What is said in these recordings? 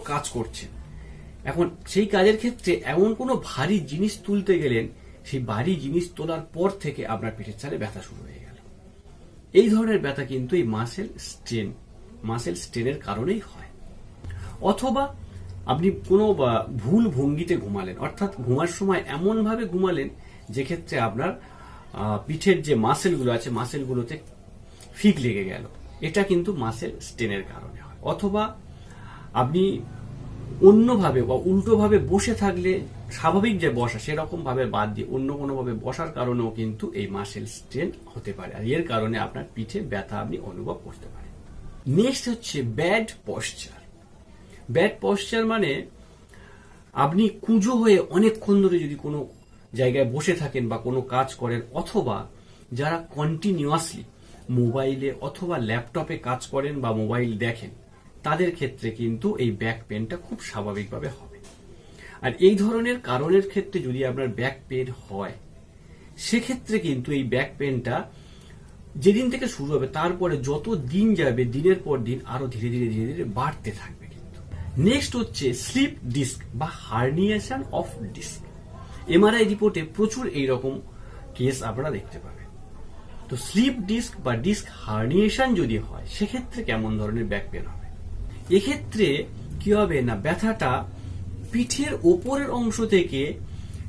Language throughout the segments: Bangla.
কাজ করছেন এখন সেই কাজের ক্ষেত্রে এমন কোনো ভারী জিনিস তুলতে গেলেন, সেই ভারী জিনিস তোলার পর থেকে আপনার পিঠের চালে ব্যথা শুরু হয়ে গেল। এই ধরনের ব্যথা কিন্তু এই মাসেল স্ট্রেন মাসেল স্ট্রেনের কারণেই হয়। অথবা আপনি কোনো ভুল ভঙ্গিতে ঘুমালেন, অর্থাৎ ঘুমার সময় এমন ভাবে ঘুমালেন যে ক্ষেত্রে আপনার পিঠের যে মাসেলগুলো আছে মাসেলগুলোতে ফিক লেগে গেল। এটা কিন্তু মাসেল স্টেনের কারণে হয়। অথবা আপনি অন্যভাবে বা উল্টোভাবে বসে থাকলে স্বাভাবিক যে বসা সেরকম ভাবে বাদ দিয়ে অন্য কোনোভাবে বসার কারণেও কিন্তু এই মাসেল স্ট্রেন হতে পারে। আর এর কারণে আপনার পিঠে ব্যথা আপনি অনুভব করতে পারেন। নেক্সট হচ্ছে ব্যাড পশ্চার ব্যাড পশ্চার মানে আপনি কুঁজো হয়ে অনেকক্ষণ ধরে যদি কোনো জায়গায় বসে থাকেন বা কোনো কাজ করেন, অথবা যারা কন্টিনিউয়াসলি মোবাইলে অথবা ল্যাপটপে কাজ করেন বা মোবাইল দেখেন তাদের ক্ষেত্রে কিন্তু এই ব্যাক পেনটা খুব স্বাভাবিকভাবে হবে। আর এই ধরনের কারণের ক্ষেত্রে যদি আপনার ব্যাক পেন হয়, সেক্ষেত্রে কিন্তু এই ব্যাক পেনটা যেদিন থেকে শুরু হবে, তারপরে যত দিন যাবে, দিনের পর দিন আরও ধীরে ধীরে ধীরে ধীরে বাড়তে থাকবে কিন্তু। নেক্সট হচ্ছে স্লিপ ডিস্ক বা হার্নিয়েশন অফ ডিস্ক এমআরআই রিপোর্টে প্রচুর এই রকম কেস আপনারা দেখতে পাবেন। তো স্লিপ ডিস্ক বা ডিস্ক হার্নিয়েশন যদি হয়, সেক্ষেত্রে কেমন ধরনের ব্যাক পেন হবে? এক্ষেত্রে কি হবে না, ব্যথাটা পিঠের ওপরের অংশ থেকে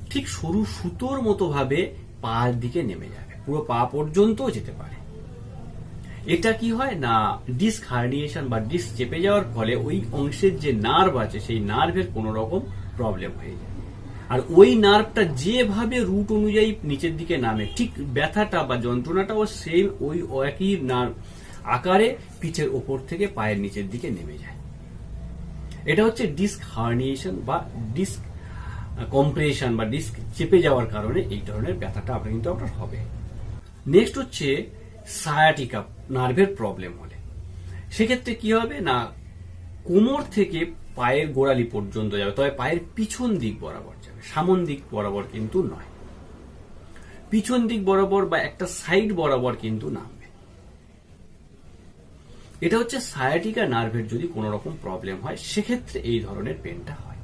ঠিক সরু সুতোর মতো ভাবে পার দিকে নেমে যাবে। পুরো পা পর্যন্ত যেতে পারে। এটা কি হয় না ডিস্ক হার্নিয়েশন বা ডিস্ক চেপে যাওয়ার ফলে ওই অংশের যে নার্ভ আছে, সেই নার্ভের কোনো রকম প্রবলেম হয়ে যায়। আর ওই নার্ভটা যেভাবে রুট অনুযায়ী নিচের দিকে নামে, ঠিক ব্যথাটা বা যন্ত্রণাটাও সেম ওই একই নার্ভ আকারে পিচের ওপর থেকে পায়ের নিচের দিকে নেমে যায়। এটা হচ্ছে ডিস্ক হার্নিয়েশন বা ডিস্ক কম্প্রেশন বা ডিস্ক চেপে যাওয়ার কারণে এই ধরনের ব্যথাটা আপনার কিন্তু আপনার হবে। নেক্সট হচ্ছে সায়াটিকা নার্ভের প্রবলেম হলে। সেক্ষেত্রে কি হবে না, কোমর থেকে পায়ের গোড়ালি পর্যন্ত যাবে, তবে পায়ের পিছন দিক বরাবর যাবে। সামন দিক বরাবর কিন্তু নয়। পিছন দিক বরাবর বা একটা সাইড বরাবর কিন্তু নামবে। এটা হচ্ছে সায়াটিকা নার্ভের যদি কোনো রকম প্রবলেম হয়, সেক্ষেত্রে এই ধরনের পেনটা হয়।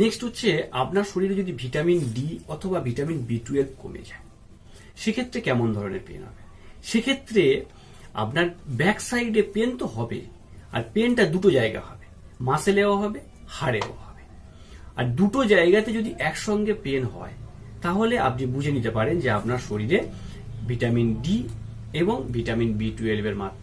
নেক্সট হচ্ছে, আপনার শরীরে যদি ভিটামিন ডি অথবা ভিটামিন বি টুয়েলভ কমে যায়, সেক্ষেত্রে কেমন ধরনের পেন হবে? সেক্ষেত্রে আপনার ব্যাক সাইডে পেন তো হবে, আর পেনটা দুটো জায়গা হবে মাসেলেও হবে হাড়েও হবে। আর দুটো জায়গাতে যদি একসঙ্গে পেন হয়, তাহলে আপনি বুঝে নিতে পারেন যে আপনার শরীরে ভিটামিন ডি এবং ভিটামিন বি টুয়েলভের মাত্রা